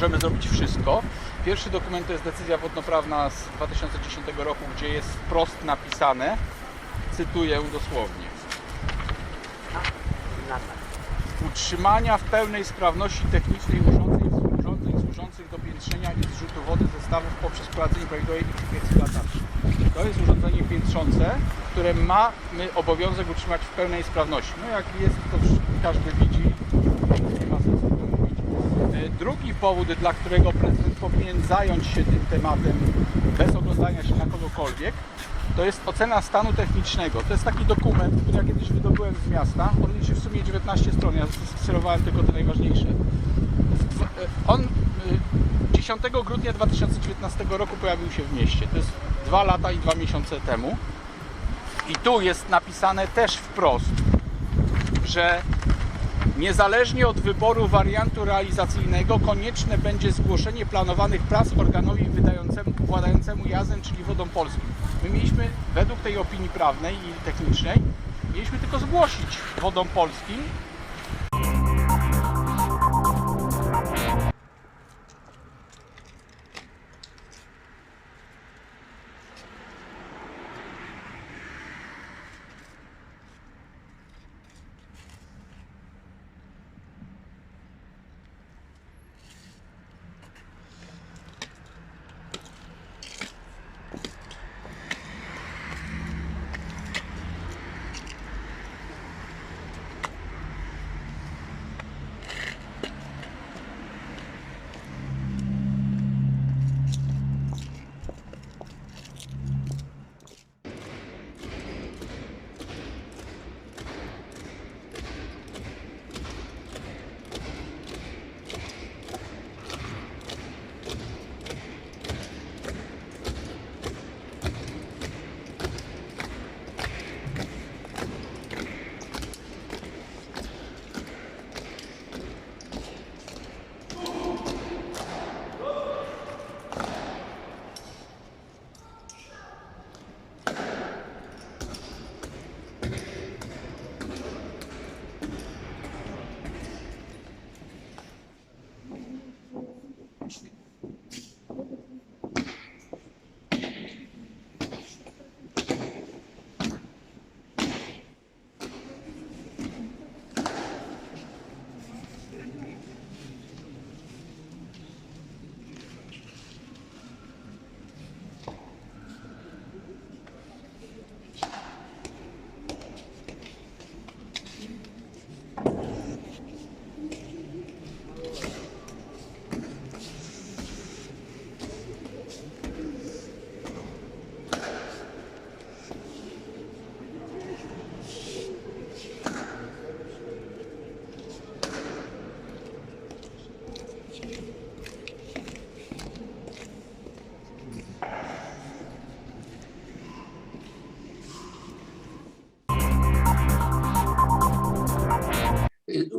możemy zrobić wszystko. Pierwszy dokument to jest decyzja wodnoprawna z 2010 roku, gdzie jest wprost napisane, cytuję dosłownie, utrzymania w pełnej sprawności technicznej urządzeń, służących do piętrzenia i zrzutu wody ze stawów poprzez prowadzenie prawidłowej eksploatacji. To jest urządzenie piętrzące, które mamy obowiązek utrzymać w pełnej sprawności. No jak jest, to każdy widzi, nie ma sensu o tym mówić. E, Drugi powód, dla którego prezydent powinien zająć się tym tematem bez oglądania się na kogokolwiek, to jest ocena stanu technicznego. To jest taki dokument, który ja kiedyś wydobyłem z miasta. On liczy w sumie 19 stron, ja skserowałem tylko te najważniejsze. On y, 10 grudnia 2019 roku pojawił się w mieście. To jest dwa lata i dwa miesiące temu. I tu jest napisane też wprost, że niezależnie od wyboru wariantu realizacyjnego konieczne będzie zgłoszenie planowanych prac organowi wydającemu, władającemu jazdem, czyli wodą polskim. My mieliśmy według tej opinii prawnej i technicznej, mieliśmy tylko zgłosić wodom polskim,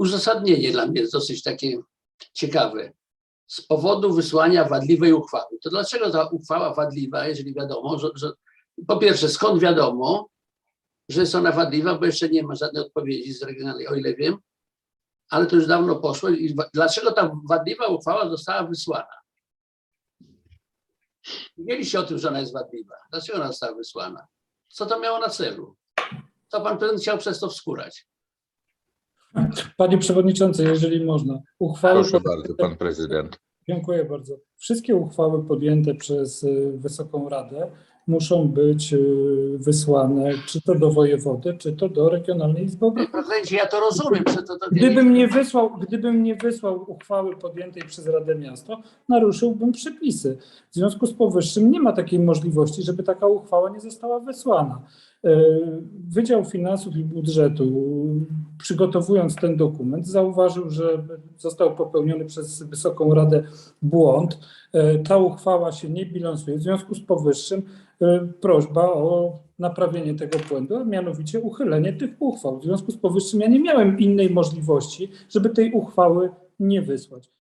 uzasadnienie dla mnie jest dosyć takie ciekawe. Z powodu wysłania wadliwej uchwały. To dlaczego ta uchwała wadliwa, jeżeli wiadomo, że, że po pierwsze, skąd wiadomo, że jest ona wadliwa, bo jeszcze nie ma żadnej odpowiedzi z regionalnej, o ile wiem, ale to już dawno poszło. I dlaczego ta wadliwa uchwała została wysłana? Wiedzieliście o tym, że ona jest wadliwa. Dlaczego ona została wysłana? Co to miało na celu? Co pan prezydent chciał przez to wskórać? Panie Przewodniczący, jeżeli można, uchwały. Proszę bardzo, pan prezydent. Dziękuję bardzo. Wszystkie uchwały podjęte przez y, Wysoką Radę muszą być y, wysłane czy to do wojewody, czy to do Regionalnej Izby prezydencie, ja to rozumiem, że to, to Gdybym nie wysłał, gdybym nie wysłał uchwały podjętej przez Radę Miasto, naruszyłbym przepisy. W związku z powyższym nie ma takiej możliwości, żeby taka uchwała nie została wysłana. E, Wydział Finansów i Budżetu, przygotowując ten dokument, zauważył, że został popełniony przez Wysoką Radę błąd. E, Ta uchwała się nie bilansuje. W związku z powyższym e, prośba o naprawienie tego błędu, a mianowicie uchylenie tych uchwał. W związku z powyższym ja nie miałem innej możliwości, żeby tej uchwały nie wysłać.